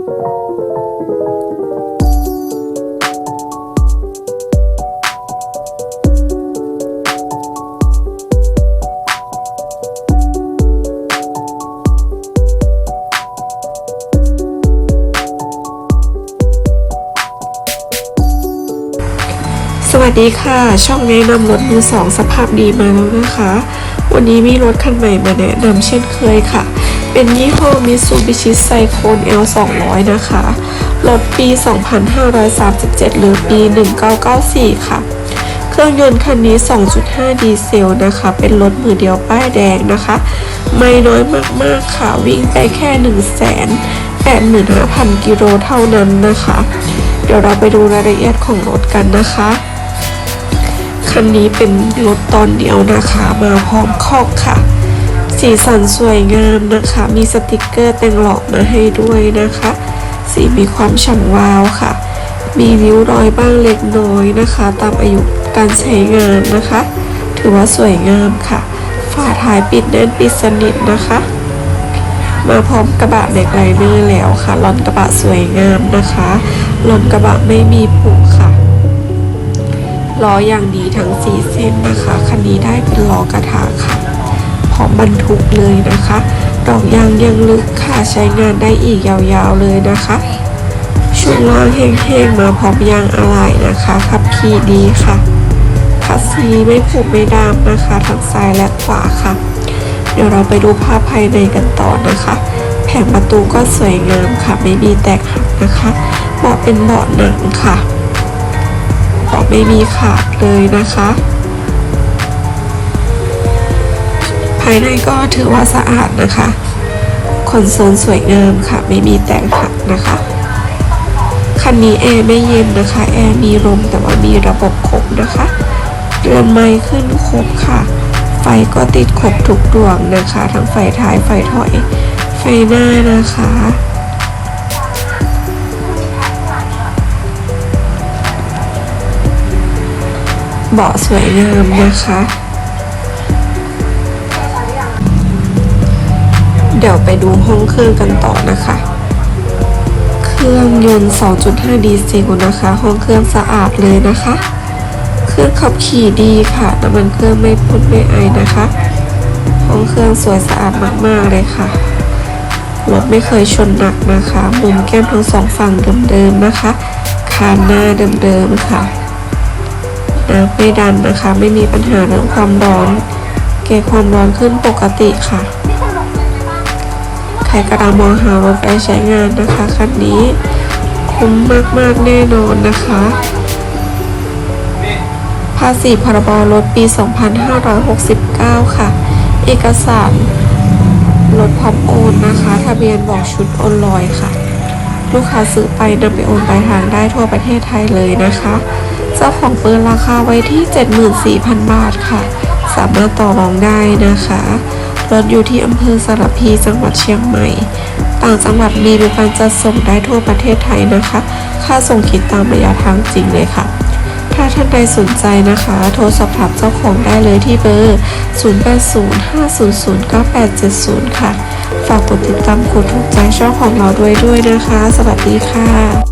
สวัสดีค่ะ ช่องแนะนำรถมือสองสภาพดีมาแล้วนะคะ วันนี้มีรถคันใหม่มาแนะนำเช่นเคยค่ะ เป็นยี่ห้อ Mitsubishi Cyclone L 200 นะคะ รถปี 2537 หรือปี 1994 ค่ะ เครื่องยนต์คันนี้ 2.5 ดีเซลนะคะ เป็นรถมือเดียวป้ายแดงนะคะ ไม่น้อยมากๆค่ะ วิ่งไปแค่1 8 5 0 0 0 กิโลเท่านั้นนะคะ เดี๋ยวเราไปดูรายละเอียดของรถกันนะคะ คันนี้เป็นรถตอนเดียวนะคะ มาพร้อมคอกค่ะ สีสันสวยงามนะคะ มีสติกเกอร์แต่งหลอกมาให้ด้วยนะคะ สีมีความฉ่ำวาวค่ะ มีริ้วรอยบ้างเล็กน้อยนะคะ ตามอายุการใช้งานนะคะ ถือว่าสวยงามค่ะ ฝาท้ายปิดแน่นปิดสนิทนะคะ มาพร้อมกระบะแม็กไลเนอร์แล้วค่ะลอนกระบะสวยงามนะคะลอนกระบะไม่มีผุค่ะล้ออย่างดีทั้ง4เส้นนะคะ คันนี้ได้เป็นล้อกระถางค่ะ พร้อมบรรทุกเลยนะคะ ดอกยางยังลึกค่ะใช้งานได้อีกยาวๆเลยนะคะชุดล่างแห้งๆมาพร้อมยางอะไหล่นะคะขับขี่ดีค่ะคัสซีไม่ผุไม่ดามนะคะทั้งซ้ายและขวาค่ะ เดี๋ยวเราไปดูภาพภายในกันต่อนะคะ แผงประตูก็สวยงามค่ะ ไม่มีแตกหักนะคะเบาะเป็นเบาะหนังค่ะเบาะไม่มีขาดเลยนะคะายในก็ถือว่าสะอาดนะคะคอนโซลสวยงามค่ะ ไม่มีแตกหักนะคะคันนี้แอร์ไม่เย็นนะคะแอร์มีลมแต่ว่ามีระบบครบนะคะเรือนไม้ขึ้นครบค่ะ ไฟก็ติดครบทุกดวงนะคะ ทั้งไฟท้ายไฟถอย ไฟหน้านะคะ เบาะสวยงามนะคะ เดี๋ยวไปดูห้องเครื่องกันต่อนะคะ เครื่องยนต์ 2.5 ดีเซลนะคะ ห้องเครื่องสะอาดเลยนะคะ เครื่องขับขี่ดีค่ะน้ำมันเครื่องไม่พุ่นไม่ไอนะคะ ห้องเครื่องสวยสะอาดมากๆเลยค่ะ รถไม่เคยชนหนักนะคะ มุมแก้มทั้งสองฝั่งเดิมๆนะคะ คานหน้าเดิมๆค่ะน้ำไม่ดันนะคะ ไม่มีปัญหาเรื่องความร้อน เกจความร้อนขึ้นปกติค่ะ ใครกำลังมองหารถไปใช้งานนะคะคันนี้คุ้มมากๆแน่นอนนะคะ ภาษีพรบรถปี 2569 ค่ะ เอกสารรถพร้อมโอนนะคะ ทะเบียนบอกชุดโอนลอยค่ะ ลูกค้าซื้อไปนำไปโอนปลายทางได้ทั่วประเทศไทยเลยนะคะ เจ้าของเปิดราคาไว้ที่ 74,000 บาทค่ะ สามารถต่อรองได้นะคะ รถอยู่ที่อำเภอสารพีจังหวัดเชียงใหม่ ต่างจังหวัดมีบริการจัดส่งได้ทั่วประเทศไทยนะคะ ค่าส่งคิดตามระยะทางจริงเลยค่ะ ถ้าท่านใดสนใจนะคะ โทรสอบถามเจ้าของได้เลยที่เบอร์ 0805009870 ค่ะ ฝากกดติดตามกดถูกใจช่องของเราด้วยด้วยนะคะ สวัสดีค่ะ